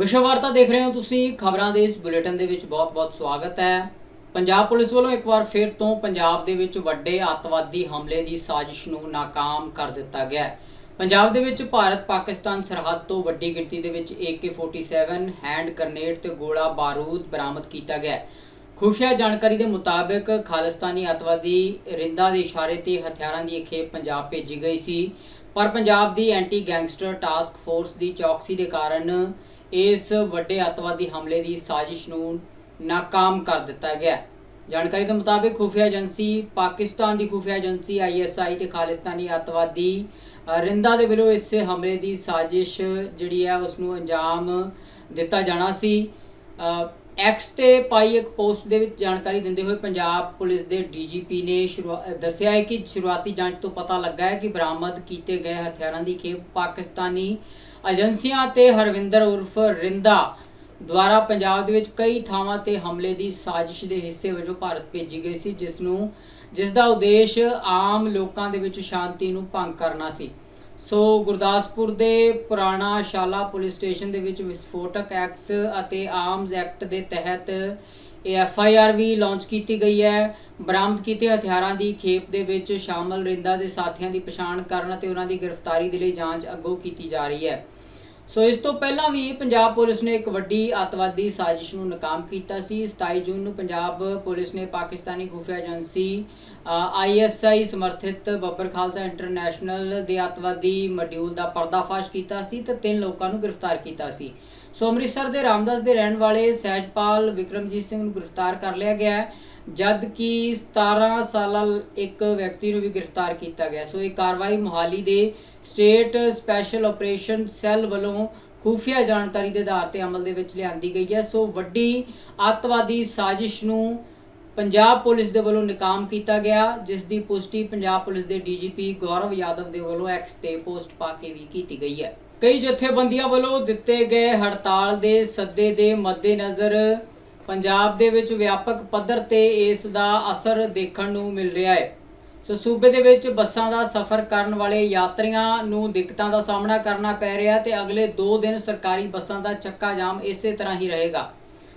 ਵਿਸ਼ਵ ਵਾਰਤਾ ਦੇਖ ਰਹੇ ਹੋ ਤੁਸੀਂ, ਖਬਰਾਂ ਦੇ ਇਸ ਬੁਲੇਟਿਨ ਦੇ ਵਿੱਚ ਬਹੁਤ-ਬਹੁਤ ਸਵਾਗਤ ਹੈ। ਪੰਜਾਬ ਪੁਲਿਸ ਵੱਲੋਂ ਇੱਕ ਵਾਰ ਫਿਰ ਤੋਂ ਪੰਜਾਬ ਦੇ ਵਿੱਚ ਵੱਡੇ ਅੱਤਵਾਦੀ ਹਮਲੇ ਦੀ ਸਾਜ਼ਿਸ਼ ਨੂੰ ਨਾਕਾਮ ਕਰ ਦਿੱਤਾ ਗਿਆ ਹੈ। ਪੰਜਾਬ ਦੇ ਵਿੱਚ ਭਾਰਤ ਪਾਕਿਸਤਾਨ ਸਰਹੱਦ ਤੋਂ ਵੱਡੀ ਗਿਣਤੀ ਦੇ ਵਿੱਚ AK47 ਹੈਂਡ ਗ੍ਰਨੇਡ ਤੇ ਗੋਲਾ ਬਾਰੂਦ ਬਰਾਮਦ ਕੀਤਾ ਗਿਆ ਹੈ। ਖੁਫੀਆ ਜਾਣਕਾਰੀ ਦੇ ਮੁਤਾਬਕ ਖਾਲਿਸਤਾਨੀ ਅੱਤਵਾਦੀ ਰਿੰਦਾ ਦੇ ਇਸ਼ਾਰੇ ਤੇ ਹਥਿਆਰਾਂ ਦੀ ਇਹ ਖੇਪ ਪੰਜਾਬ ਭੇਜੀ ਗਈ ਸੀ। ਪਰ ਪੰਜਾਬ ਦੀ ਐਂਟੀ ਗੈਂਗਸਟਰ ਟਾਸਕ ਫੋਰਸ ਦੀ ਚੌਕਸੀ ਦੇ ਕਾਰਨ ਇਸ ਵੱਡੇ ਅੱਤਵਾਦੀ ਹਮਲੇ ਦੀ ਸਾਜ਼ਿਸ਼ ਨੂੰ ਨਾਕਾਮ ਕਰ ਦਿੱਤਾ ਗਿਆ। ਜਾਣਕਾਰੀ ਦੇ ਮੁਤਾਬਕ ਖੁਫੀਆ ਏਜੰਸੀ ਪਾਕਿਸਤਾਨ ਦੀ ਖੁਫੀਆ ਏਜੰਸੀ ਆਈਐਸਆਈ ਤੇ ਖਾਲਿਸਤਾਨੀ ਅੱਤਵਾਦੀ ਰਿੰਦਾ ਦੇ ਵੱਲੋਂ ਇਸ ਹਮਲੇ ਦੀ ਸਾਜ਼ਿਸ਼ ਜਿਹੜੀ ਹੈ ਉਸ ਨੂੰ ਅੰਜਾਮ ਦਿੱਤਾ ਜਾਣਾ ਸੀ। ਐਕਸ ਤੇ ਪਾਈ ਇੱਕ ਪੋਸਟ ਦੇ ਵਿੱਚ ਜਾਣਕਾਰੀ ਦਿੰਦੇ ਹੋਏ ਪੰਜਾਬ ਪੁਲਿਸ ਦੇ ਡੀਜੀਪੀ ਨੇ ਸ਼ੁਰੂਆ- ਦੱਸਿਆ ਹੈ ਕਿ ਸ਼ੁਰੂਆਤੀ ਜਾਂਚ ਤੋਂ ਪਤਾ ਲੱਗਾ ਹੈ ਕਿ ਬਰਾਮਦ ਕੀਤੇ ਗਏ ਹਥਿਆਰਾਂ ਦੀ ਖੇਪ ਪਾਕਿਸਤਾਨੀ ਏਜੰਸੀਆਂ ਤੇ ਹਰਵਿੰਦਰ ਉਰਫ ਰਿੰਦਾ ਦੁਆਰਾ ਪੰਜਾਬ ਦੇ ਵਿੱਚ ਕਈ ਥਾਵਾਂ ਤੇ ਹਮਲੇ ਦੀ ਸਾਜ਼ਿਸ਼ ਦੇ ਹਿੱਸੇ ਵਜੋਂ ਭਾਰਤ ਭੇਜੀ ਗਈ ਸੀ ਜਿਸ ਨੂੰ ਜਿਸ ਦਾ ਉਦੇਸ਼ ਆਮ ਲੋਕਾਂ ਦੇ ਵਿੱਚ ਸ਼ਾਂਤੀ ਨੂੰ ਭੰਗ ਕਰਨਾ ਸੀ। ਸੋ ਗੁਰਦਾਸਪੁਰ ਦੇ ਪੁਰਾਣਾ ਸ਼ਾਲਾ ਪੁਲਿਸ ਸਟੇਸ਼ਨ ਦੇ ਵਿੱਚ ਵਿਸਫੋਟਕ ਐਕਸ ਅਤੇ ਆਰਮਸ ਐਕਟ ਦੇ ਤਹਿਤ ਇਹ ਐਫ ਆਈ ਆਰ ਵੀ ਲਾਂਚ ਕੀਤੀ ਗਈ ਹੈ। ਬਰਾਮਦ ਕੀਤੇ ਹਥਿਆਰਾਂ ਦੀ ਖੇਪ ਦੇ ਵਿੱਚ ਸ਼ਾਮਲ ਰਿੰਦਾ ਦੇ ਸਾਥੀਆਂ ਦੀ ਪਛਾਣ ਕਰਨ ਅਤੇ ਉਹਨਾਂ ਦੀ ਗ੍ਰਿਫਤਾਰੀ ਦੇ ਲਈ ਜਾਂਚ ਅੱਗੋਂ ਕੀਤੀ ਜਾ ਰਹੀ ਹੈ। ਸੋ ਇਸ ਤੋਂ ਪਹਿਲਾਂ ਵੀ ਪੰਜਾਬ ਪੁਲਿਸ ਨੇ ਇੱਕ ਵੱਡੀ ਅੱਤਵਾਦੀ ਸਾਜ਼ਿਸ਼ ਨੂੰ ਨਾਕਾਮ ਕੀਤਾ ਸੀ। 27 ਜੂਨ ਨੂੰ ਪੰਜਾਬ ਪੁਲਿਸ ਨੇ ਪਾਕਿਸਤਾਨੀ ਖੁਫੀਆ ਏਜੰਸੀ ਆਈਐਸਆਈ ਸਮਰਥਿਤ ਬੱਬਰ ਖਾਲਸਾ ਇੰਟਰਨੈਸ਼ਨਲ ਦੇ ਅੱਤਵਾਦੀ ਮੋਡਿਊਲ ਦਾ ਪਰਦਾਫਾਸ਼ ਕੀਤਾ ਸੀ ਤੇ ਤਿੰਨ ਲੋਕਾਂ ਨੂੰ ਗ੍ਰਿਫਤਾਰ ਕੀਤਾ ਸੀ। ਸੋ ਅੰਮ੍ਰਿਤਸਰ ਦੇ ਰਾਮਦਾਸ ਦੇ ਰਹਿਣ ਵਾਲੇ ਸਹਿਜਪਾਲ ਵਿਕਰਮਜੀਤ ਸਿੰਘ ਨੂੰ ਗ੍ਰਿਫਤਾਰ ਕਰ ਲਿਆ ਗਿਆ ਹੈ ਜਦ ਕਿ 17 ਸਾਲਾ ਇੱਕ ਵਿਅਕਤੀ ਨੂੰ ਵੀ ਗ੍ਰਿਫਤਾਰ ਕੀਤਾ ਗਿਆ। ਸੋ ਇਹ ਕਾਰਵਾਈ ਮੁਹਾਲੀ ਦੇ ਸਟੇਟ ਸਪੈਸ਼ਲ ਆਪਰੇਸ਼ਨ ਸੈੱਲ ਵੱਲੋਂ ਖੂਫੀਆ ਜਾਣਕਾਰੀ ਦੇ ਆਧਾਰ ਤੇ ਅਮਲ ਦੇ ਵਿੱਚ ਲਿਆਂਦੀ ਗਈ ਹੈ। ਸੋ ਵੱਡੀ ਅੱਤਵਾਦੀ ਸਾਜ਼ਿਸ਼ ਨੂੰ ਪੰਜਾਬ ਪੁਲਿਸ ਦੇ ਵੱਲੋਂ ਨਾਕਾਮ ਕੀਤਾ ਗਿਆ, ਜਿਸ ਦੀ ਪੁਸ਼ਟੀ ਪੰਜਾਬ ਪੁਲਿਸ ਦੇ ਡੀਜੀਪੀ ਗੌਰਵ ਯਾਦਵ ਦੇ ਵੱਲੋਂ ਐਕਸ ਤੇ ਪੋਸਟ ਪਾ ਕੇ ਵੀ ਕੀਤੀ ਗਈ ਹੈ। ਕਈ ਜਥੇਬੰਦੀਆਂ ਵੱਲੋਂ ਦਿੱਤੇ ਗਏ ਹੜਤਾਲ ਦੇ ਸੱਦੇ ਦੇ ਮੱਦੇਨਜ਼ਰ ਪੰਜਾਬ ਦੇ ਵਿੱਚ ਵਿਆਪਕ ਪੱਧਰ ਤੇ ਇਸ ਦਾ ਅਸਰ ਦੇਖਣ ਨੂੰ ਮਿਲ ਰਿਹਾ ਹੈ। ਸੋ ਸੂਬੇ ਦੇ ਵਿੱਚ ਬੱਸਾਂ ਦਾ ਸਫ਼ਰ ਕਰਨ ਵਾਲੇ ਯਾਤਰੀਆਂ ਨੂੰ ਦਿੱਕਤਾਂ ਦਾ ਸਾਹਮਣਾ ਕਰਨਾ ਪੈ ਰਿਹਾ ਤੇ ਅਗਲੇ 2 ਦਿਨ ਸਰਕਾਰੀ ਬੱਸਾਂ ਦਾ ਚੱਕਾ ਜਾਮ ਇਸੇ ਤਰ੍ਹਾਂ ਹੀ ਰਹੇਗਾ।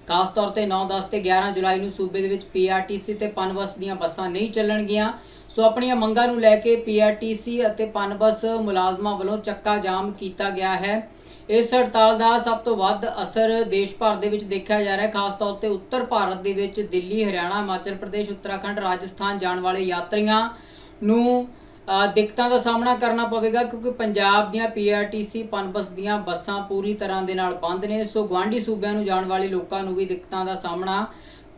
ਖਾਸ ਤੌਰ ਤੇ 9 10 ਤੇ 11 ਜੁਲਾਈ ਨੂੰ ਸੂਬੇ ਦੇ ਵਿੱਚ ਪੀਆਰਟੀਸੀ ਤੇ ਪਨਬਸ ਦੀਆਂ ਬੱਸਾਂ ਨਹੀਂ ਚੱਲਣਗੀਆਂ। ਸੋ ਆਪਣੀਆਂ ਮੰਗਾਂ ਨੂੰ ਲੈ ਕੇ ਪੀਆਰਟੀਸੀ ਅਤੇ ਪਨਬਸ ਮੁਲਾਜ਼ਮਾਂ ਵੱਲੋਂ ਚੱਕਾ ਜਾਮ ਕੀਤਾ ਗਿਆ ਹੈ। ਇਸ ਹੜਤਾਲ ਦਾ ਸਭ ਤੋਂ ਵੱਧ ਅਸਰ ਦੇਸ਼ ਭਰ ਦੇ ਵਿੱਚ ਦੇਖਿਆ ਜਾ ਰਿਹਾ ਹੈ। ਖਾਸ ਤੌਰ ਤੇ ਉੱਤਰ ਭਾਰਤ ਦੇ ਵਿੱਚ ਦਿੱਲੀ, ਹਰਿਆਣਾ, ਹਿਮਾਚਲ ਪ੍ਰਦੇਸ਼, ਉੱਤਰਾਖੰਡ, ਰਾਜਸਥਾਨ ਜਾਣ ਵਾਲੇ ਯਾਤਰੀਆਂ ਨੂੰ ਦਿੱਕਤਾਂ ਦਾ ਸਾਹਮਣਾ ਕਰਨਾ ਪਵੇਗਾ ਕਿਉਂਕਿ ਪੰਜਾਬ ਦੀਆਂ ਪੀਆਰਟੀਸੀ ਪਨਬਸ ਦੀਆਂ ਬੱਸਾਂ ਪੂਰੀ ਤਰ੍ਹਾਂ ਦੇ ਨਾਲ ਬੰਦ ਨੇ, ਸੋ ਗਵਾਂਢੀ ਸੂਬਿਆਂ ਨੂੰ ਜਾਣ ਵਾਲੇ ਲੋਕਾਂ ਨੂੰ ਵੀ ਦਿੱਕਤਾਂ ਦਾ ਸਾਹਮਣਾ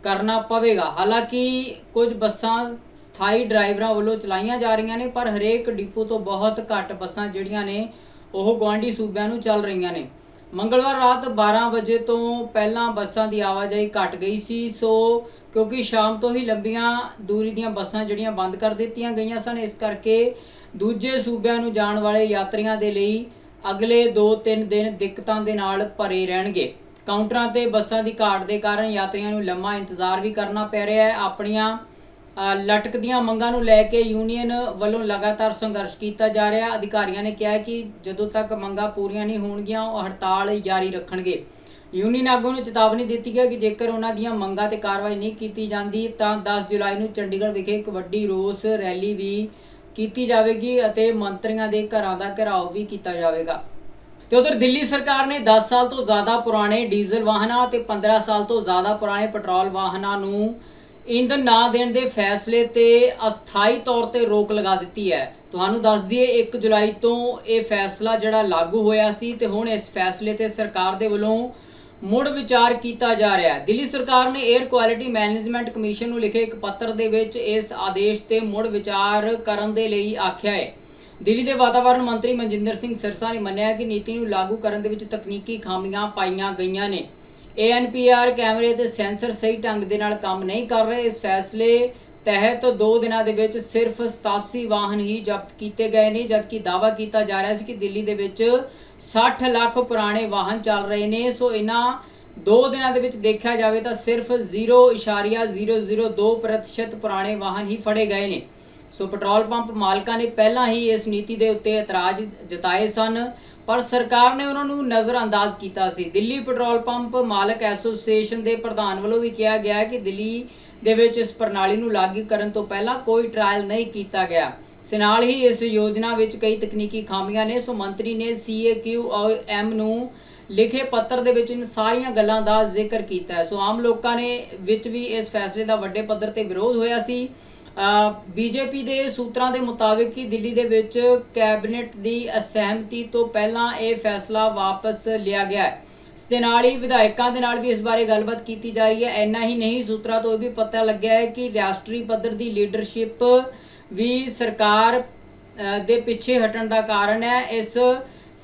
ਕਰਨਾ ਪਵੇਗਾ। ਹਾਲਾਂਕਿ ਕੁਝ ਬੱਸਾਂ ਸਥਾਈ ਡਰਾਈਵਰਾਂ ਵੱਲੋਂ ਚਲਾਈਆਂ ਜਾ ਰਹੀਆਂ ਨੇ, ਪਰ ਹਰੇਕ ਡਿਪੂ ਤੋਂ ਬਹੁਤ ਘੱਟ ਬੱਸਾਂ ਜਿਹੜੀਆਂ ਨੇ, ਉਹ ਗਵਾਂਢੀ ਸੂਬਿਆਂ ਨੂੰ ਚੱਲ ਰਹੀਆਂ ਨੇ। ਮੰਗਲਵਾਰ ਰਾਤ 12 ਵਜੇ ਤੋਂ ਪਹਿਲਾਂ ਬੱਸਾਂ ਦੀ ਆਵਾਜਾਈ ਘਟ ਗਈ ਸੀ, ਸੋ ਕਿਉਂਕਿ ਸ਼ਾਮ ਤੋਂ ਹੀ ਲੰਬੀਆਂ ਦੂਰੀ ਦੀਆਂ ਬੱਸਾਂ ਜਿਹੜੀਆਂ ਬੰਦ ਕਰ ਦਿੱਤੀਆਂ ਗਈਆਂ ਸਨ, ਇਸ ਕਰਕੇ ਦੂਜੇ ਸੂਬਿਆਂ ਨੂੰ ਜਾਣ ਵਾਲੇ ਯਾਤਰੀਆਂ ਦੇ ਲਈ ਅਗਲੇ 2-3 ਦਿਨ ਦਿੱਕਤਾਂ ਦੇ ਨਾਲ ਭਰੇ ਰਹਿਣਗੇ। ਕਾਊਂਟਰਾਂ ਤੇ ਬੱਸਾਂ ਦੀ ਘਾਟ ਦੇ ਕਾਰਨ ਯਾਤਰੀਆਂ ਨੂੰ ਲੰਮਾ ਇੰਤਜ਼ਾਰ ਵੀ ਕਰਨਾ ਪੈ ਰਿਹਾ ਹੈ। ਆਪਣੀਆਂ ਲਟਕਦੀਆਂ ਮੰਗਾਂ ਨੂੰ ਲੈ ਕੇ ਯੂਨੀਅਨ ਵੱਲੋਂ ਲਗਾਤਾਰ ਸੰਘਰਸ਼ ਕੀਤਾ ਜਾ ਰਿਹਾ। ਅਧਿਕਾਰੀਆਂ ਨੇ ਕਿਹਾ ਕਿ ਜਦੋਂ ਤੱਕ ਮੰਗਾਂ ਪੂਰੀਆਂ ਨਹੀਂ ਹੋਣਗੀਆਂ, ਉਹ ਹੜਤਾਲ ਜਾਰੀ ਰੱਖਣਗੇ। ਯੂਨੀਅਨ ਆਗੂ ਨੇ ਚੇਤਾਵਨੀ ਦਿੱਤੀ ਹੈ ਕਿ ਜੇਕਰ ਉਹਨਾਂ ਦੀਆਂ ਮੰਗਾਂ ਤੇ ਕਾਰਵਾਈ ਨਹੀਂ ਕੀਤੀ ਜਾਂਦੀ, ਤਾਂ 10 ਜੁਲਾਈ ਨੂੰ ਚੰਡੀਗੜ੍ਹ ਵਿਖੇ ਇੱਕ ਵੱਡੀ ਰੋਸ ਰੈਲੀ ਵੀ ਕੀਤੀ ਜਾਵੇਗੀ ਅਤੇ ਮੰਤਰੀਆਂ ਦੇ ਘਰਾਂ ਦਾ ਘਿਰਾਓ ਵੀ ਕੀਤਾ ਜਾਵੇਗਾ। ਤੇ ਉਧਰ ਦਿੱਲੀ ਸਰਕਾਰ ਨੇ 10 ਸਾਲ ਤੋਂ ਜ਼ਿਆਦਾ ਪੁਰਾਣੇ ਡੀਜ਼ਲ ਵਾਹਨਾਂ ਤੇ 15 ਸਾਲ ਤੋਂ ਜ਼ਿਆਦਾ ਪੁਰਾਣੇ ਪੈਟਰੋਲ ਵਾਹਨਾਂ ਨੂੰ ਇੰਧਨ ਨਾ ਦੇਣ ਦੇ ਫੈਸਲੇ ਤੇ ਅਸਥਾਈ ਤੌਰ ਤੇ ਰੋਕ ਲਗਾ ਦਿੱਤੀ ਹੈ। ਤੁਹਾਨੂੰ ਦੱਸ ਦਈਏ 1 ਜੁਲਾਈ ਤੋਂ ਇਹ ਫੈਸਲਾ ਜਿਹੜਾ ਲਾਗੂ ਹੋਇਆ ਸੀ ਤੇ ਹੁਣ ਇਸ ਫੈਸਲੇ ਤੇ ਸਰਕਾਰ ਦੇ ਵੱਲੋਂ ਮੁੜ ਵਿਚਾਰ ਕੀਤਾ ਜਾ ਰਿਹਾ ਹੈ। ਦਿੱਲੀ ਸਰਕਾਰ ਨੇ 에ਅਰ ਕੁਆਲਿਟੀ ਮੈਨੇਜਮੈਂਟ ਕਮਿਸ਼ਨ ਨੂੰ ਲਿਖੇ ਇੱਕ ਪੱਤਰ ਦੇ ਵਿੱਚ ਇਸ ਆਦੇਸ਼ ਤੇ ਮੁੜ ਵਿਚਾਰ ਕਰਨ ਦੇ ਲਈ ਆਖਿਆ ਹੈ। ਦਿੱਲੀ ਦੇ ਵਾਤਾਵਰਣ ਮੰਤਰੀ ਮਨਜਿੰਦਰ ਸਿੰਘ ਸਿਰਸਾ ਨੇ ਮੰਨਿਆ ਕਿ ਨੀਤੀ ਨੂੰ ਲਾਗੂ ਕਰਨ ਦੇ ਵਿੱਚ ਤਕਨੀਕੀ ਖਾਮੀਆਂ ਪਾਈਆਂ ਗਈਆਂ ਨੇ। ANPR ਕੈਮਰੇ ਤੇ ਸੈਂਸਰ ਸਹੀ ਢੰਗ ਦੇ ਨਾਲ ਕੰਮ ਨਹੀਂ ਕਰ ਰਹੇ। ਇਸ ਫੈਸਲੇ ਤਹਿਤ 2 ਦਿਨਾਂ ਦੇ ਵਿੱਚ ਸਿਰਫ 87 ਵਾਹਨ ਹੀ ਜ਼ਬਤ ਕੀਤੇ ਗਏ ਨੇ, ਜਦਕਿ ਦਾਅਵਾ ਕੀਤਾ ਜਾ ਰਿਹਾ ਸੀ ਕਿ ਦਿੱਲੀ ਦੇ ਵਿੱਚ 60 ਲੱਖ ਪੁਰਾਣੇ ਵਾਹਨ ਚੱਲ ਰਹੇ ਨੇ। ਸੋ ਇਹਨਾਂ 2 ਦਿਨਾਂ ਦੇ ਵਿੱਚ ਦੇਖਿਆ ਜਾਵੇ ਤਾਂ ਸਿਰਫ 0.002% ਪੁਰਾਣੇ ਵਾਹਨ ਹੀ ਫੜੇ ਗਏ ਨੇ। ਸੋ ਪੈਟਰੋਲ ਪੰਪ ਮਾਲਕਾਂ ਨੇ ਪਹਿਲਾਂ ਹੀ ਇਸ ਨੀਤੀ ਦੇ ਉੱਤੇ ਇਤਰਾਜ਼ ਜਤਾਏ ਸਨ। ਪਰ ਸਰਕਾਰ ਨੇ ਉਹਨਾਂ ਨੂੰ ਨਜ਼ਰਅੰਦਾਜ਼ ਕੀਤਾ ਸੀ। ਦਿੱਲੀ ਪੈਟਰੋਲ ਪੰਪ ਮਾਲਕ ਐਸੋਸੀਏਸ਼ਨ ਦੇ ਪ੍ਰਧਾਨ ਵੱਲੋਂ ਵੀ ਕਿਹਾ ਗਿਆ ਕਿ ਦਿੱਲੀ ਦੇ ਵਿੱਚ ਇਸ ਪ੍ਰਣਾਲੀ ਨੂੰ ਲਾਗੂ ਕਰਨ ਤੋਂ ਪਹਿਲਾਂ ਕੋਈ ਟ੍ਰਾਇਲ ਨਹੀਂ ਕੀਤਾ ਗਿਆ। ਇਸ ਨਾਲ ਹੀ ਇਸ ਯੋਜਨਾ ਵਿੱਚ ਕਈ ਤਕਨੀਕੀ ਖਾਮੀਆਂ ਨੇ। ਸੋ ਮੰਤਰੀ ਨੇ ਸੀਏਕਿਊਐਮ ਨੂੰ ਲਿਖੇ ਪੱਤਰ ਦੇ ਵਿੱਚ ਇਨ ਸਾਰੀਆਂ ਗੱਲਾਂ ਦਾ ਜ਼ਿਕਰ ਕੀਤਾ ਹੈ। ਸੋ ਆਮ ਲੋਕਾਂ ਨੇ ਵਿੱਚ ਵੀ ਇਸ ਫੈਸਲੇ ਦਾ ਵੱਡੇ ਪੱਧਰ ਤੇ ਵਿਰੋਧ ਹੋਇਆ ਸੀ। ਬੀਜੇਪੀ ਦੇ ਸੂਤਰਾਂ ਦੇ ਮੁਤਾਬਿਕ ਕਿ ਦਿੱਲੀ ਦੇ ਵਿੱਚ ਕੈਬਨਿਟ ਦੀ ਅਸਹਿਮਤੀ ਤੋਂ ਪਹਿਲਾਂ ਇਹ ਫੈਸਲਾ ਵਾਪਸ ਲਿਆ ਗਿਆ ਹੈ। ਇਸ ਦੇ ਨਾਲ ਹੀ ਵਿਧਾਇਕਾਂ ਦੇ ਨਾਲ ਵੀ ਇਸ ਬਾਰੇ ਗੱਲਬਾਤ ਕੀਤੀ ਜਾ ਰਹੀ ਹੈ। ਇੰਨਾ ਹੀ ਨਹੀਂ, ਸੂਤਰਾਂ ਤੋਂ ਇਹ ਵੀ ਪਤਾ ਲੱਗਿਆ ਹੈ ਕਿ ਰਾਸ਼ਟਰੀ ਪੱਧਰ ਦੀ ਲੀਡਰਸ਼ਿਪ ਵੀ ਸਰਕਾਰ ਦੇ ਪਿੱਛੇ ਹਟਣ ਦਾ ਕਾਰਨ ਹੈ। ਇਸ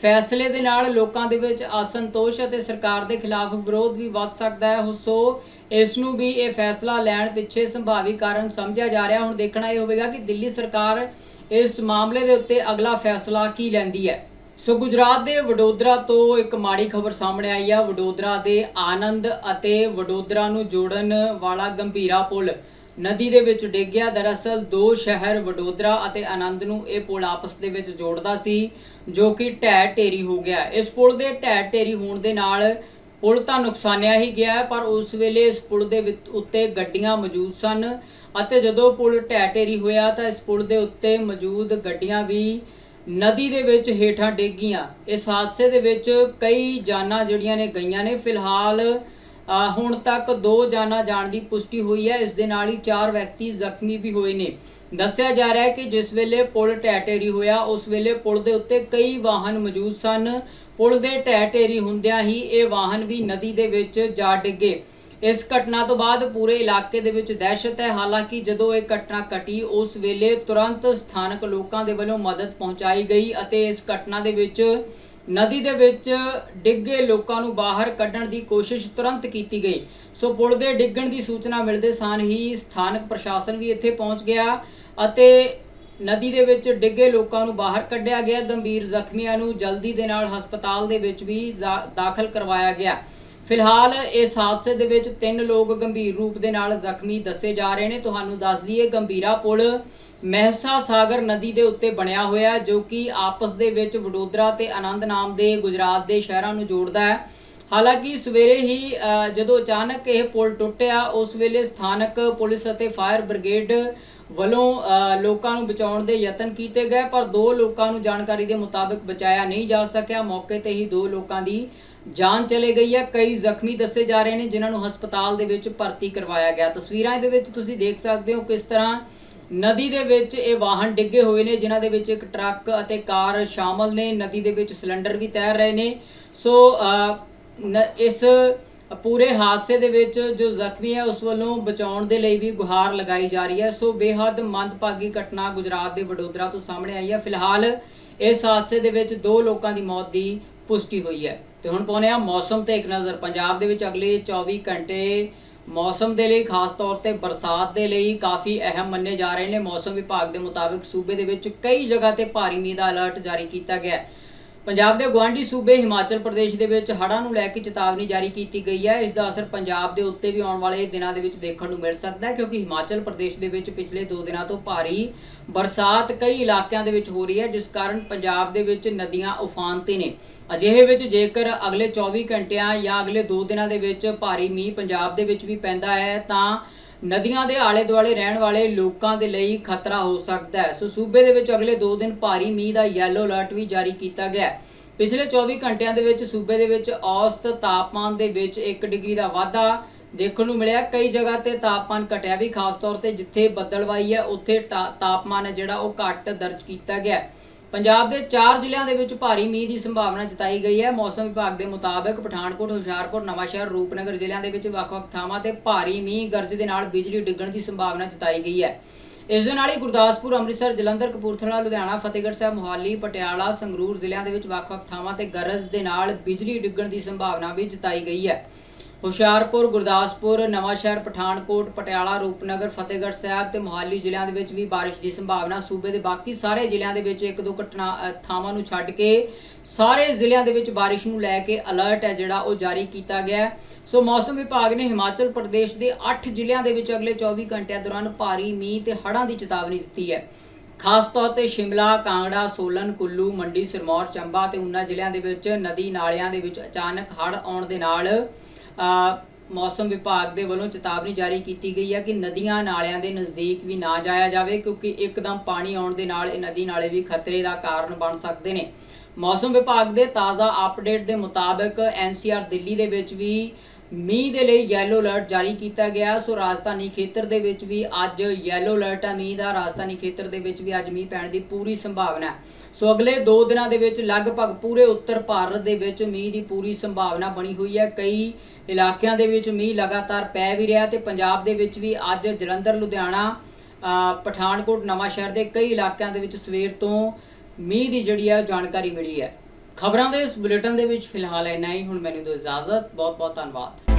ਫੈਸਲੇ ਦੇ ਨਾਲ ਲੋਕਾਂ ਦੇ ਵਿੱਚ ਅਸੰਤੋਸ਼ ਅਤੇ ਸਰਕਾਰ ਦੇ ਖਿਲਾਫ ਵਿਰੋਧ ਵੀ ਵੱਧ ਸਕਦਾ ਹੈ। ਸੋ ਇਸ ਨੂੰ ਵੀ ਇਹ ਫੈਸਲਾ ਲੈਣ ਪਿੱਛੇ ਸੰਭਾਵੀ ਕਾਰਨ ਸਮਝਿਆ ਜਾ ਰਿਹਾ। ਹੁਣ ਦੇਖਣਾ ਇਹ ਹੋਵੇਗਾ ਕਿ ਦਿੱਲੀ ਸਰਕਾਰ ਇਸ ਮਾਮਲੇ ਦੇ ਉੱਤੇ ਅਗਲਾ ਫੈਸਲਾ ਕੀ ਲੈਂਦੀ ਹੈ। ਸੋ ਗੁਜਰਾਤ ਦੇ ਵਡੋਦਰਾ ਤੋਂ ਇੱਕ ਮਾੜੀ ਖਬਰ ਸਾਹਮਣੇ ਆਈ ਹੈ ਵਡੋਦਰਾ ਦੇ ਆਨੰਦ ਅਤੇ ਵਡੋਦਰਾ ਨੂੰ ਜੋੜਨ ਵਾਲਾ ਗੰਭੀਰਾ ਪੁਲ ਨਦੀ ਦੇ ਵਿੱਚ ਡਿੱਗ ਗਿਆ ਦਰਅਸਲ ਦੋ ਸ਼ਹਿਰ, ਵਡੋਦਰਾ ਅਤੇ ਆਨੰਦ ਨੂੰ ਇਹ ਪੁਲ ਆਪਸ ਦੇ ਵਿੱਚ ਜੋੜਦਾ ਸੀ, ਜੋ ਕਿ ਢਹਿ ਢੇਰੀ ਹੋ ਗਿਆ। ਇਸ ਪੁਲ ਦੇ ਢਹਿ ਢੇਰੀ ਹੋਣ ਦੇ ਨਾਲ ਪੁਲ ਤਾਂ ਨੁਕਸਾਨਿਆ ਹੀ ਗਿਆ ਪਰ ਉਸ ਵੇਲੇ ਇਸ ਪੁਲ ਦੇ ਵਿੱਚ- ਉੱਤੇ ਗੱਡੀਆਂ ਮੌਜੂਦ ਸਨ ਅਤੇ ਜਦੋਂ ਪੁਲ ਢਹਿ ਢੇਰੀ ਹੋਇਆ ਤਾਂ ਇਸ ਪੁਲ ਦੇ ਉੱਤੇ ਮੌਜੂਦ ਗੱਡੀਆਂ ਵੀ ਨਦੀ ਦੇ ਵਿੱਚ ਹੇਠਾਂ ਡਿੱਗ ਗਈਆਂ। ਇਸ ਹਾਦਸੇ ਦੇ ਵਿੱਚ ਕਈ ਜਾਨਾਂ ਜਿਹੜੀਆਂ ਨੇ ਗਈਆਂ ਨੇ। ਫਿਲਹਾਲ ਹੁਣ ਤੱਕ ਦੋ ਜਾਨਾਂ ਜਾਣ ਦੀ ਪੁਸ਼ਟੀ ਹੋਈ ਹੈ। ਇਸ ਦੇ ਨਾਲ ਹੀ ਚਾਰ ਵਿਅਕਤੀ ਜ਼ਖਮੀ ਵੀ ਹੋਏ ਨੇ। ਦੱਸਿਆ ਜਾ ਰਿਹਾ ਹੈ ਕਿ ਜਿਸ ਵੇਲੇ ਪੁਲ ਢਹਿ ਢੇਰੀ ਹੋਇਆ, ਉਸ ਵੇਲੇ ਪੁਲ ਦੇ ਉੱਤੇ ਕਈ ਵਾਹਨ ਮੌਜੂਦ ਸਨ। ਪੁਲ ਦੇ ਢਹਿ ਢੇਰੀ ਹੁੰਦਿਆਂ ਹੀ ਇਹ ਵਾਹਨ ਵੀ ਨਦੀ ਦੇ ਵਿੱਚ ਜਾ ਡਿੱਗੇ। ਇਸ ਘਟਨਾ ਤੋਂ ਬਾਅਦ ਪੂਰੇ ਇਲਾਕੇ ਦੇ ਵਿੱਚ ਦਹਿਸ਼ਤ ਹੈ। ਹਾਲਾਂਕਿ ਜਦੋਂ ਇਹ ਘਟਨਾ ਘਟੀ, ਉਸ ਵੇਲੇ ਤੁਰੰਤ ਸਥਾਨਕ ਲੋਕਾਂ ਦੇ ਵੱਲੋਂ ਮਦਦ ਪਹੁੰਚਾਈ ਗਈ ਅਤੇ ਇਸ ਘਟਨਾ ਦੇ ਵਿੱਚ ਨਦੀ ਦੇ ਵਿੱਚ ਡਿੱਗੇ ਲੋਕਾਂ ਨੂੰ ਬਾਹਰ ਕੱਢਣ ਦੀ ਕੋਸ਼ਿਸ਼ ਤੁਰੰਤ ਕੀਤੀ ਗਈ। ਸੋ ਪੁਲ ਦੇ ਡਿੱਗਣ ਦੀ ਸੂਚਨਾ ਮਿਲਦੇ ਸਾਰ ਹੀ ਸਥਾਨਕ ਪ੍ਰਸ਼ਾਸਨ ਵੀ ਇੱਥੇ ਪਹੁੰਚ ਗਿਆ ਅਤੇ ਨਦੀ ਦੇ ਵਿੱਚ ਡਿੱਗੇ ਲੋਕਾਂ ਨੂੰ ਬਾਹਰ ਕੱਢਿਆ ਗਿਆ। ਗੰਭੀਰ ਜ਼ਖਮੀਆਂ ਨੂੰ ਜਲਦੀ ਦੇ ਨਾਲ ਹਸਪਤਾਲ ਦੇ ਵਿੱਚ ਵੀ ਜਾ- ਦਾਖਲ ਕਰਵਾਇਆ ਗਿਆ। ਫਿਲਹਾਲ ਇਸ ਹਾਦਸੇ ਦੇ ਵਿੱਚ ਤਿੰਨ ਲੋਕ ਗੰਭੀਰ ਰੂਪ ਦੇ ਨਾਲ ਜ਼ਖਮੀ ਦੱਸੇ ਜਾ ਰਹੇ ਨੇ। ਤੁਹਾਨੂੰ ਦੱਸ ਦਈਏ, ਗੰਭੀਰਾ ਪੁਲ ਮਹਿਸਾ ਸਾਗਰ ਨਦੀ ਦੇ ਉੱਤੇ ਬਣਿਆ ਹੋਇਆ ਜੋ ਕਿ ਆਪਸ ਦੇ ਵਿੱਚ ਵਡੋਦਰਾ ਤੇ ਆਨੰਦ ਨਾਮ ਦੇ ਗੁਜਰਾਤ ਦੇ ਸ਼ਹਿਰਾਂ ਨੂੰ ਜੋੜਦਾ ਹੈ। ਹਾਲਾਂਕਿ ਸਵੇਰੇ ਹੀ ਜਦੋਂ ਅਚਾਨਕ ਇਹ ਪੁਲ ਟੁੱਟਿਆ, ਉਸ ਵੇਲੇ ਸਥਾਨਕ ਪੁਲਿਸ ਅਤੇ ਫਾਇਰ ਬ੍ਰਿਗੇਡ ਵੱਲੋਂ ਲੋਕਾਂ ਨੂੰ ਬਚਾਉਣ ਦੇ ਯਤਨ ਕੀਤੇ ਗਏ, ਪਰ ਦੋ ਲੋਕਾਂ ਨੂੰ ਜਾਣਕਾਰੀ ਦੇ ਮੁਤਾਬਕ ਬਚਾਇਆ ਨਹੀਂ ਜਾ ਸਕਿਆ। ਮੌਕੇ ਤੇ ਹੀ ਦੋ ਲੋਕਾਂ ਦੀ ਜਾਨ ਚਲੇ ਗਈ ਹੈ। ਕਈ ਜ਼ਖਮੀ ਦੱਸੇ ਜਾ ਰਹੇ ਨੇ, ਜਿਨ੍ਹਾਂ ਨੂੰ ਹਸਪਤਾਲ ਦੇ ਵਿੱਚ ਭਰਤੀ ਕਰਵਾਇਆ ਗਿਆ। ਤਸਵੀਰਾਂ ਦੇ ਵਿੱਚ ਤੁਸੀਂ ਦੇਖ ਸਕਦੇ ਹੋ ਕਿਸ ਤਰ੍ਹਾਂ ਨਦੀ ਦੇ ਵਿੱਚ ਇਹ ਵਾਹਨ ਡਿੱਗੇ ਹੋਏ ਨੇ, ਜਿਨ੍ਹਾਂ ਦੇ ਵਿੱਚ ਇੱਕ ਟਰੱਕ ਅਤੇ ਕਾਰ ਸ਼ਾਮਲ ਨੇ। ਨਦੀ ਦੇ ਵਿੱਚ ਸਿਲੰਡਰ ਵੀ ਤੈਰ ਰਹੇ ਨੇ। ਸੋ ਨ- ਇਸ ਪੂਰੇ ਹਾਦਸੇ ਦੇ ਵਿੱਚ ਜੋ ਜ਼ਖਮੀ ਹੈ, ਉਸ ਵੱਲੋਂ ਬਚਾਉਣ ਦੇ ਲਈ ਵੀ ਗੁਹਾਰ ਲਗਾਈ ਜਾ ਰਹੀ ਹੈ। ਸੋ, ਬੇਹੱਦ ਮੰਦਭਾਗੀ ਘਟਨਾ ਗੁਜਰਾਤ ਦੇ ਵਡੋਦਰਾ ਤੋਂ ਸਾਹਮਣੇ ਆਈ ਹੈ। ਫਿਲਹਾਲ ਇਸ ਹਾਦਸੇ ਦੇ ਵਿੱਚ ਦੋ ਲੋਕਾਂ ਦੀ ਮੌਤ ਦੀ ਪੁਸ਼ਟੀ ਹੋਈ ਹੈ। ਤੇ ਹੁਣ ਪਾਉਂਦੇ ਆ ਮੌਸਮ ਤੇ ਇੱਕ ਨਜ਼ਰ। ਪੰਜਾਬ ਦੇ ਵਿੱਚ ਅਗਲੇ 24 ਘੰਟੇ ਮੌਸਮ ਦੇ ਲਈ, ਖਾਸ ਤੌਰ ਤੇ ਬਰਸਾਤ ਦੇ ਲਈ ਕਾਫੀ ਅਹਿਮ ਮੰਨੇ ਜਾ ਰਹੇ ਨੇ। ਮੌਸਮ ਵਿਭਾਗ ਦੇ ਮੁਤਾਬਿਕ ਸੂਬੇ ਦੇ ਵਿੱਚ ਕਈ ਜਗ੍ਹਾ ਤੇ ਭਾਰੀ ਮੀਂਹ ਦਾ ਅਲਰਟ ਜਾਰੀ ਕੀਤਾ ਗਿਆ ਹੈ। ਪੰਜਾਬ ਦੇ ਗਵਾਂਢੀ ਸੂਬੇ ਹਿਮਾਚਲ ਪ੍ਰਦੇਸ਼ ਦੇ ਵਿੱਚ ਹੜ੍ਹਾਂ ਨੂੰ ਲੈ ਕੇ ਚੇਤਾਵਨੀ ਜਾਰੀ ਕੀਤੀ ਗਈ ਹੈ। ਇਸ ਦਾ ਅਸਰ ਪੰਜਾਬ ਦੇ ਉੱਤੇ ਵੀ ਆਉਣ ਵਾਲੇ ਦਿਨਾਂ ਦੇ ਵਿੱਚ ਦੇਖਣ ਨੂੰ ਮਿਲ ਸਕਦਾ ਹੈ ਕਿਉਂਕਿ ਹਿਮਾਚਲ ਪ੍ਰਦੇਸ਼ ਦੇ ਵਿੱਚ ਪਿਛਲੇ 2 ਦਿਨਾਂ ਤੋਂ ਭਾਰੀ ਬਰਸਾਤ ਕਈ ਇਲਾਕਿਆਂ ਦੇ ਵਿੱਚ ਹੋ ਰਹੀ ਹੈ, ਜਿਸ ਕਾਰਨ ਪੰਜਾਬ ਦੇ ਵਿੱਚ ਨਦੀਆਂ ਉਫਾਨ ਤੇ ਨੇ। ਅਜਿਹੇ ਵਿੱਚ ਜੇਕਰ ਅਗਲੇ 24 ਘੰਟਿਆਂ ਜਾਂ ਅਗਲੇ 2 ਦਿਨਾਂ ਦੇ ਵਿੱਚ ਭਾਰੀ ਮੀਂਹ ਪੰਜਾਬ ਦੇ ਵਿੱਚ ਵੀ ਪੈਂਦਾ ਹੈ, ਤਾਂ ਨਦੀਆਂ ਦੇ ਆਲੇ ਦੁਆਲੇ ਰਹਿਣ ਵਾਲੇ ਲੋਕਾਂ ਦੇ ਲਈ ਖਤਰਾ ਹੋ ਸਕਦਾ ਹੈ। ਸੋ ਸੂਬੇ ਦੇ ਵਿੱਚ ਅਗਲੇ 2 ਦਿਨ ਭਾਰੀ ਮੀਂਹ ਦਾ ਯੈਲੋ ਅਲਰਟ ਵੀ ਜਾਰੀ ਕੀਤਾ ਗਿਆ ਹੈ। ਪਿਛਲੇ 24 ਘੰਟਿਆਂ ਦੇ ਵਿੱਚ ਸੂਬੇ ਦੇ ਵਿੱਚ ਔਸਤ ਤਾਪਮਾਨ ਦੇ ਵਿੱਚ 1 ਡਿਗਰੀ ਦਾ ਵਾਧਾ ਦੇਖਣ ਨੂੰ ਮਿਲਿਆ। ਕਈ ਜਗ੍ਹਾ ਤੇ ਤਾਪਮਾਨ ਘਟਿਆ ਵੀ, ਖਾਸ ਤੌਰ ਤੇ ਜਿੱਥੇ ਬੱਦਲਵਾਈ ਹੈ, ਉੱਥੇ ਤਾ- ਤਾਪਮਾਨ ਹੈ ਜਿਹੜਾ ਉਹ ਘੱਟ ਦਰਜ ਕੀਤਾ ਗਿਆ ਹੈ। ਪੰਜਾਬ ਦੇ 4 ਜ਼ਿਲ੍ਹਿਆਂ ਦੇ ਵਿੱਚ ਭਾਰੀ ਮੀਂਹ ਦੀ ਸੰਭਾਵਨਾ ਜਤਾਈ ਗਈ ਹੈ। ਮੌਸਮ ਵਿਭਾਗ ਦੇ ਮੁਤਾਬਕ ਪਠਾਨਕੋਟ, ਹੁਸ਼ਿਆਰਪੁਰ, ਨਵਾਂਸ਼ਹਿਰ, ਰੂਪਨਗਰ ਜ਼ਿਲ੍ਹਿਆਂ ਦੇ ਵਿੱਚ ਵੱਖ-ਵੱਖ ਥਾਵਾਂ ਤੇ ਭਾਰੀ ਮੀਂਹ ਗਰਜ ਦੇ ਨਾਲ ਬਿਜਲੀ ਡਿੱਗਣ ਦੀ ਸੰਭਾਵਨਾ ਜਤਾਈ ਗਈ ਹੈ। ਇਸ ਦੇ ਨਾਲ ਹੀ ਗੁਰਦਾਸਪੁਰ, ਅੰਮ੍ਰਿਤਸਰ, ਜਲੰਧਰ, ਕਪੂਰਥਲਾ, ਲੁਧਿਆਣਾ, ਫਤਿਹਗੜ੍ਹ ਸਾਹਿਬ, ਮੋਹਾਲੀ, ਪਟਿਆਲਾ, ਸੰਗਰੂਰ ਜ਼ਿਲ੍ਹਿਆਂ ਦੇ ਵਿੱਚ ਵੱਖ-ਵੱਖ ਥਾਵਾਂ ਤੇ ਗਰਜ ਦੇ ਨਾਲ ਬਿਜਲੀ ਡਿੱਗਣ ਦੀ ਸੰਭਾਵਨਾ ਵੀ ਜਤਾਈ ਗਈ ਹੈ। ਹੁਸ਼ਿਆਰਪੁਰ, ਗੁਰਦਾਸਪੁਰ, ਨਵਾਂਸ਼ਹਿਰ, ਪਠਾਨਕੋਟ, ਪਟਿਆਲਾ, ਰੂਪਨਗਰ, ਫਤਿਹਗੜ੍ਹ ਸਾਹਿਬ ਤੇ ਮੋਹਾਲੀ ਜ਼ਿਲ੍ਹਿਆਂ ਦੇ ਵਿੱਚ ਵੀ ਬਾਰਿਸ਼ ਦੀ ਸੰਭਾਵਨਾ ਸੂਬੇ ਦੇ ਬਾਕੀ ਸਾਰੇ ਜ਼ਿਲ੍ਹਿਆਂ ਦੇ ਵਿੱਚ ਇੱਕ ਦੋ ਘਟਨਾ ਥਾਵਾਂ ਨੂੰ ਛੱਡ ਕੇ ਸਾਰੇ ਜ਼ਿਲ੍ਹਿਆਂ ਦੇ ਵਿੱਚ ਬਾਰਿਸ਼ ਨੂੰ ਲੈ ਕੇ ਅਲਰਟ ਹੈ ਜਿਹੜਾ ਉਹ ਜਾਰੀ ਕੀਤਾ ਗਿਆ ਹੈ। ਸੋ ਮੌਸਮ ਵਿਭਾਗ ਨੇ ਹਿਮਾਚਲ ਪ੍ਰਦੇਸ਼ ਦੇ 8 ਜ਼ਿਲ੍ਹਿਆਂ ਦੇ ਵਿੱਚ ਅਗਲੇ 24 ਘੰਟਿਆਂ ਦੌਰਾਨ ਭਾਰੀ ਮੀਂਹ ਤੇ ਹੜ੍ਹਾਂ ਦੀ ਚੇਤਾਵਨੀ ਦਿੱਤੀ ਹੈ। ਖਾਸ ਤੌਰ ਤੇ ਸ਼ਿਮਲਾ, ਕਾਂਗੜਾ, ਸੋਲਨ, ਕੁੱਲੂ, ਮੰਡੀ, ਸਿਰਮੌਰ, ਚੰਬਾ ਤੇ ਉਨਾ ਜ਼ਿਲ੍ਹਿਆਂ ਦੇ ਵਿੱਚ ਨਦੀ ਨਾਲਿਆਂ ਦੇ ਵਿੱਚ ਅਚਾਨਕ ਹੜ੍ਹ ਆਉਣ ਦੇ ਨਾਲ ਮੌਸਮ ਵਿਭਾਗ ਦੇ ਵੱਲੋਂ ਚੇਤਾਵਨੀ ਜਾਰੀ ਕੀਤੀ ਗਈ ਹੈ ਕਿ ਨਦੀਆਂ ਨਾਲਿਆਂ ਦੇ ਨਜ਼ਦੀਕ ਵੀ ਨਾ ਜਾਇਆ ਜਾਵੇ ਕਿਉਂਕਿ ਇੱਕਦਮ ਪਾਣੀ ਆਉਣ ਦੇ ਨਾਲ ਇਹ ਨਦੀ ਨਾਲੇ ਵੀ ਖਤਰੇ ਦਾ ਕਾਰਨ ਬਣ ਸਕਦੇ ਨੇ। ਮੌਸਮ ਵਿਭਾਗ ਦੇ ਤਾਜ਼ਾ ਅਪਡੇਟ ਦੇ ਮੁਤਾਬਕ ਐਨਸੀਆਰ ਦਿੱਲੀ ਦੇ ਵਿੱਚ ਵੀ ਮੀਂਹ ਦੇ ਲਈ ਯੈਲੋ ਅਲਰਟ ਜਾਰੀ ਕੀਤਾ ਗਿਆ। ਸੋ ਰਾਜਧਾਨੀ ਖੇਤਰ ਦੇ ਵਿੱਚ ਵੀ ਅੱਜ ਯੈਲੋ ਅਲਰਟ ਹੈ ਮੀਂਹ ਦਾ। ਰਾਜਧਾਨੀ ਖੇਤਰ ਦੇ ਵਿੱਚ ਵੀ ਅੱਜ ਮੀਂਹ ਪੈਣ ਦੀ ਪੂਰੀ ਸੰਭਾਵਨਾ ਹੈ। ਸੋ ਅਗਲੇ 2 ਦਿਨਾਂ ਦੇ ਵਿੱਚ ਲਗਭਗ ਪੂਰੇ ਉੱਤਰ ਭਾਰਤ ਦੇ ਵਿੱਚ ਮੀਂਹ ਦੀ ਪੂਰੀ ਸੰਭਾਵਨਾ ਬਣੀ ਹੋਈ ਹੈ। ਕਈ ਇਲਾਕਿਆਂ ਦੇ ਵਿੱਚ ਮੀਂਹ ਲਗਾਤਾਰ ਪੈ ਵੀ ਰਿਹਾ ਤੇ ਪੰਜਾਬ ਦੇ ਵਿੱਚ ਵੀ ਅੱਜ ਜਲੰਧਰ, ਲੁਧਿਆਣਾ ਪਠਾਨਕੋਟ ਨਵਾਂ ਸ਼ਹਿਰ ਦੇ ਕਈ ਇਲਾਕਿਆਂ ਦੇ ਵਿੱਚ ਸਵੇਰ ਤੋਂ ਮੀਂਹ ਦੀ ਜਿਹੜੀ ਹੈ ਜਾਣਕਾਰੀ ਮਿਲੀ ਹੈ। ਖਬਰਾਂ ਦੇ ਇਸ ਬੁਲੇਟਿਨ ਦੇ ਵਿੱਚ ਫਿਲਹਾਲ ਇੰਨਾ ਹੀ। ਹੁਣ ਮੈਨੂੰ ਦਿਓ ਇਜਾਜ਼ਤ। ਬਹੁਤ ਬਹੁਤ ਧੰਨਵਾਦ।